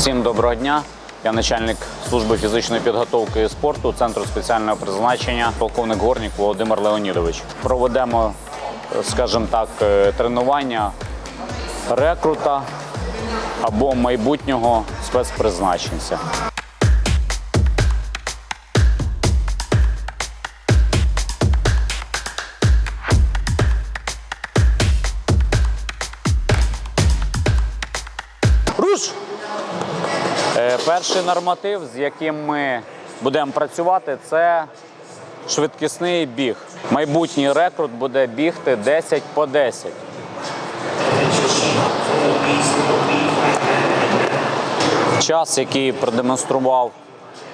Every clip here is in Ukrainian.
Всім доброго дня. Я начальник служби фізичної підготовки і спорту Центру спеціального призначення, полковник Горнік Володимир Леонідович. Проведемо, е, скажімо так, е, тренування рекрута або майбутнього спецпризначенця. Перший норматив, з яким ми будемо працювати, це швидкісний біг. Майбутній рекрут буде бігти 10 по 10. Час, який продемонстрував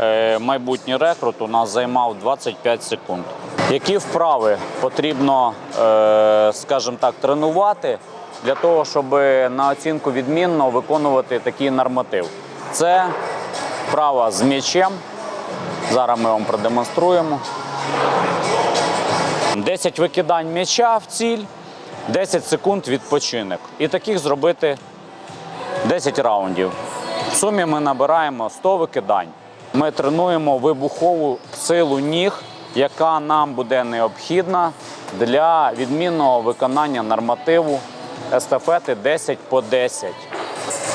е, майбутній рекрут, у нас займав 25 секунд. Які вправи потрібно, е, скажімо так, тренувати для того, щоб на оцінку відмінно виконувати такий норматив? Це вправа з м'ячем. Зараз ми вам продемонструємо. 10 викидань м'яча в ціль, 10 секунд відпочинок. І таких зробити 10 раундів. В сумі ми набираємо 100 викидань. Ми тренуємо вибухову силу ніг, яка нам буде необхідна для відмінного виконання нормативу естафети 10 по 10.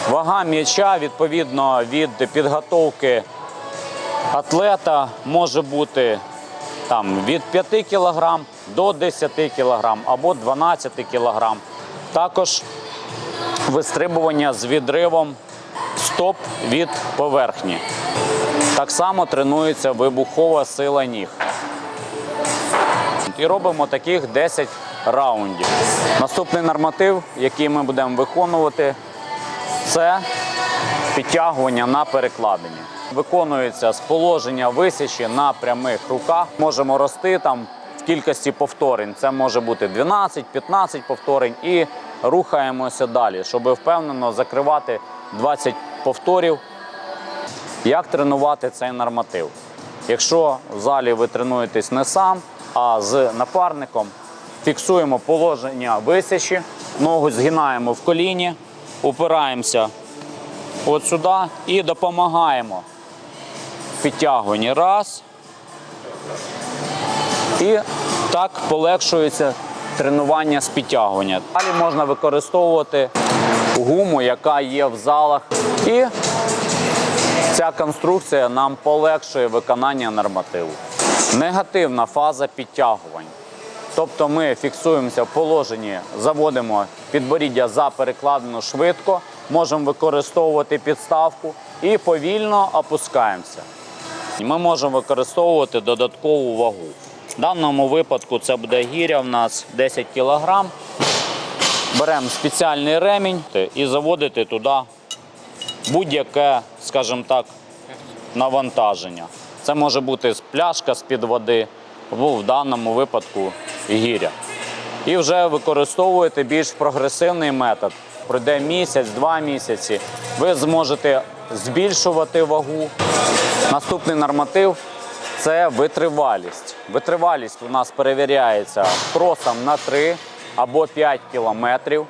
Вага м'яча відповідно від підготовки атлета може бути там, від 5 кг до 10 кг або 12 кг. Також вистрибування з відривом стоп від поверхні. Так само тренується вибухова сила ніг. І робимо таких 10 раундів. Наступний норматив, який ми будемо виконувати, це підтягування на перекладині. Виконується з положення висячі на прямих руках. Можемо рости там в кількості повторень. Це може бути 12-15 повторень і рухаємося далі, щоб впевнено закривати 20 повторів. Як тренувати цей норматив? Якщо в залі ви тренуєтесь не сам, а з напарником, фіксуємо положення висячі, ногу згинаємо в коліні, упираємося от сюди і допомагаємо в підтягуванні. Раз. І так полегшується тренування з підтягування. Далі можна використовувати гуму, яка є в залах. І ця конструкція нам полегшує виконання нормативу. Негативна фаза підтягувань. Тобто ми фіксуємося в положенні, заводимо підборіддя за перекладину швидко, можемо використовувати підставку і повільно опускаємося. Ми можемо використовувати додаткову вагу. В даному випадку це буде гіря в нас 10 кг. Беремо спеціальний ремінь і заводити туди будь-яке, скажімо так, навантаження. Це може бути пляшка з-під води, або в даному випадку гіря. І вже використовуєте більш прогресивний метод. Пройде місяць, два місяці. Ви зможете збільшувати вагу. Наступний норматив це витривалість. Витривалість у нас перевіряється кросом на 3 або 5 кілометрів.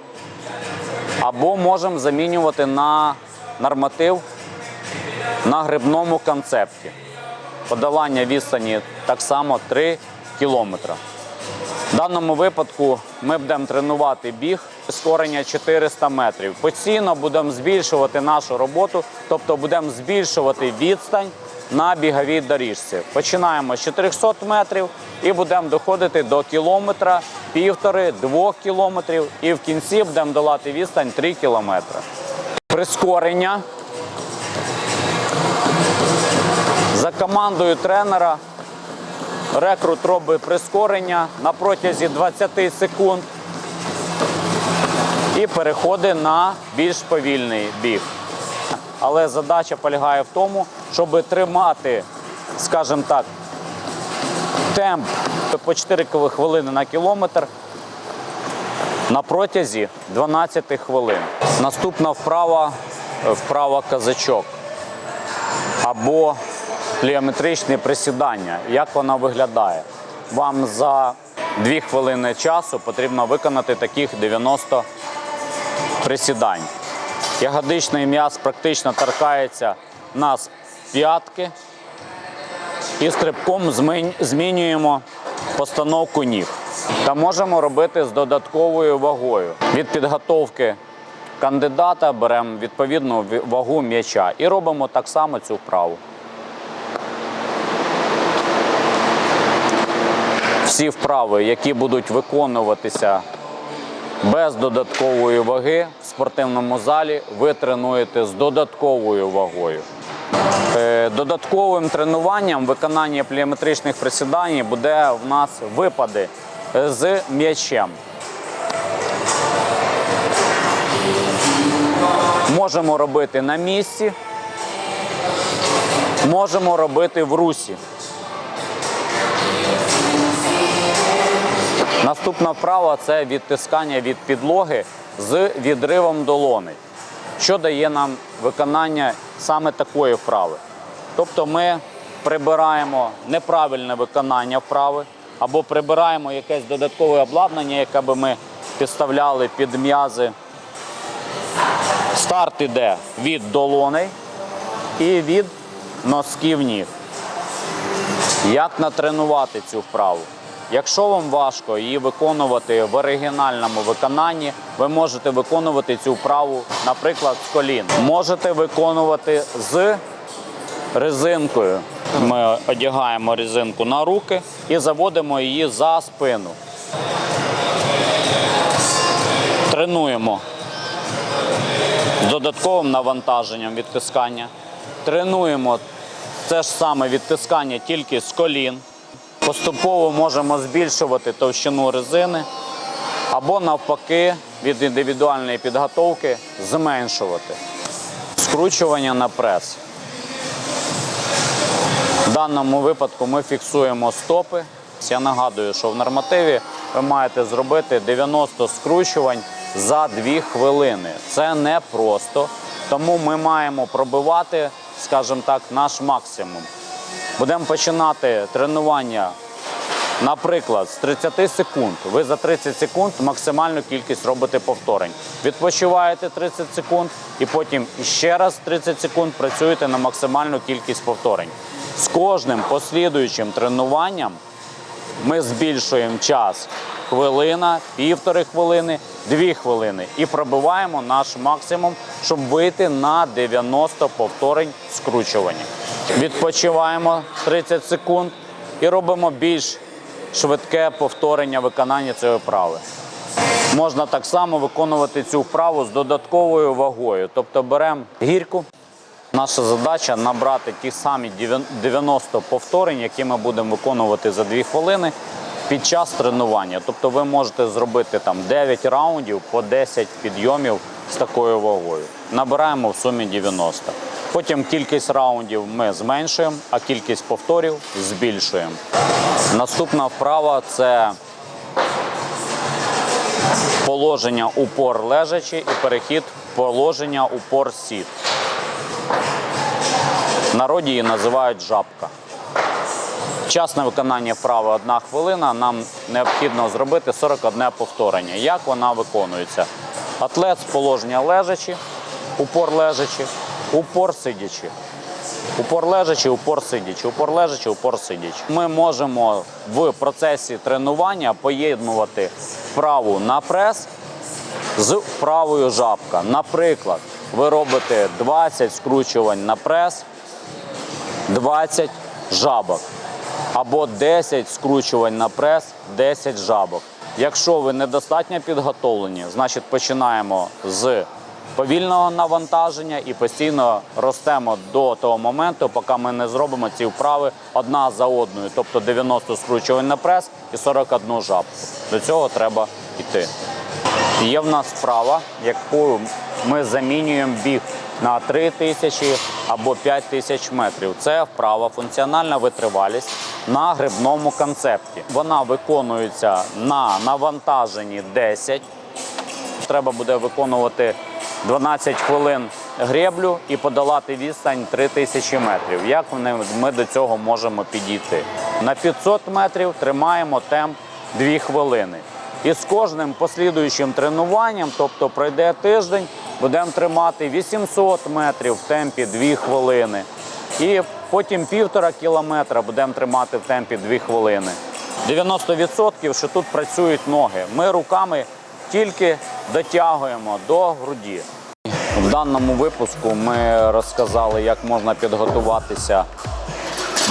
Або можемо замінювати на норматив на грибному концепті. Подолання відстані так само 3 кілометри. В даному випадку ми будемо тренувати біг скорення 400 метрів. Постійно будемо збільшувати нашу роботу, тобто будемо збільшувати відстань на біговій доріжці. Починаємо з 400 метрів і будемо доходити до кілометра, півтори, двох кілометрів, і в кінці будемо долати відстань 3 кілометри. Прискорення. За командою тренера рекрут робить прискорення на протязі 20 секунд і переходить на більш повільний біг. Але задача полягає в тому, щоб тримати, скажімо так, темп по 4 хвилини на кілометр на протязі 12 хвилин. Наступна вправа вправа казачок або пліометричне присідання. Як вона виглядає? Вам за 2 хвилини часу потрібно виконати таких 90 присідань. Ягодичний м'яз практично торкається нас п'ятки. І стрибком змінюємо постановку ніг. Та можемо робити з додатковою вагою. Від підготовки кандидата беремо відповідну вагу м'яча і робимо так само цю вправу. Всі вправи, які будуть виконуватися без додаткової ваги в спортивному залі, ви тренуєте з додатковою вагою. Е, Додатковим тренуванням виконання пліометричних присідань буде в нас випади з м'ячем. Можемо робити на місці, можемо робити в русі. Наступна вправа це відтискання від підлоги з відривом долоней, що дає нам виконання саме такої вправи. Тобто ми прибираємо неправильне виконання вправи або прибираємо якесь додаткове обладнання, яке би ми підставляли під м'язи. Старт іде від долоней і від носків ніг. Як натренувати цю вправу? Якщо вам важко її виконувати в оригінальному виконанні, ви можете виконувати цю вправу, наприклад, з колін. Можете виконувати з резинкою. Ми одягаємо резинку на руки і заводимо її за спину. Тренуємо з додатковим навантаженням відтискання. Тренуємо це ж саме відтискання тільки з колін. Поступово можемо збільшувати товщину резини або навпаки від індивідуальної підготовки зменшувати. Скручування на прес. В даному випадку ми фіксуємо стопи. Я нагадую, що в нормативі ви маєте зробити 90 скручувань за 2 хвилини. Це не просто, тому ми маємо пробивати, скажімо так, наш максимум. Будемо починати тренування, наприклад, з 30 секунд. Ви за 30 секунд максимальну кількість робите повторень. Відпочиваєте 30 секунд і потім ще раз 30 секунд працюєте на максимальну кількість повторень. З кожним послідуючим тренуванням ми збільшуємо час хвилина, півтори хвилини, дві хвилини і пробиваємо наш максимум, щоб вийти на 90 повторень скручування. Відпочиваємо 30 секунд і робимо більш швидке повторення виконання цієї вправи. Можна так само виконувати цю вправу з додатковою вагою. Тобто беремо гірку. Наша задача набрати ті самі 90 повторень, які ми будемо виконувати за 2 хвилини під час тренування. Тобто ви можете зробити там 9 раундів по 10 підйомів з такою вагою. Набираємо в сумі 90. Потім кількість раундів ми зменшуємо, а кількість повторів збільшуємо. Наступна вправа це положення упор лежачи і перехід положення упор сід. Народі її називають жабка. Час на виконання вправи одна хвилина. Нам необхідно зробити 41 повторення. Як вона виконується? Атлет з положення лежачи, упор лежачи, упор сидячи. Упор лежачи, упор сидячи, упор лежачи, упор сидячи. Ми можемо в процесі тренування поєднувати вправу на прес з вправою жабка. Наприклад, ви робите 20 скручувань на прес, 20 жабок. Або 10 скручувань на прес, 10 жабок. Якщо ви недостатньо підготовлені, значить починаємо з повільного навантаження і постійно ростемо до того моменту, поки ми не зробимо ці вправи одна за одною, тобто 90 скручувань на прес і 41 жабку. До цього треба йти. Є в нас вправа, яку ми замінюємо біг на 3 тисячі або 5 тисяч метрів. Це вправа функціональна витривалість на грибному концепті. Вона виконується на навантаженні 10. Треба буде виконувати 12 хвилин греблю і подолати відстань 3000 метрів. Як ми- ми до цього можемо підійти? На 500 метрів тримаємо темп 2 хвилини. І з кожним послідуючим тренуванням, тобто пройде тиждень, будемо тримати 800 метрів в темпі 2 хвилини. І потім півтора кілометра будемо тримати в темпі 2 хвилини. 90% що тут працюють ноги. Ми руками тільки дотягуємо до груді. В даному випуску ми розказали, як можна підготуватися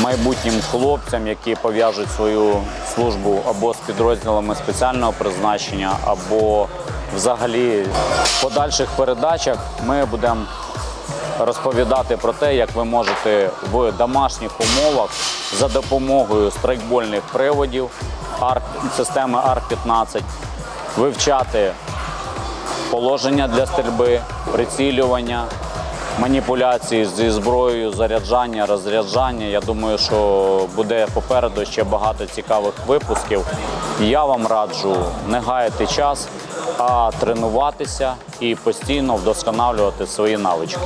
майбутнім хлопцям, які пов'яжуть свою службу або з підрозділами спеціального призначення, або взагалі в подальших передачах ми будемо розповідати про те, як ви можете в домашніх умовах за допомогою страйкбольних приводів системи ARC-15 вивчати положення для стрільби, прицілювання, маніпуляції зі зброєю, заряджання, розряджання. Я думаю, що буде попереду ще багато цікавих випусків. Я вам раджу не гаяти час, а тренуватися і постійно вдосконалювати свої навички.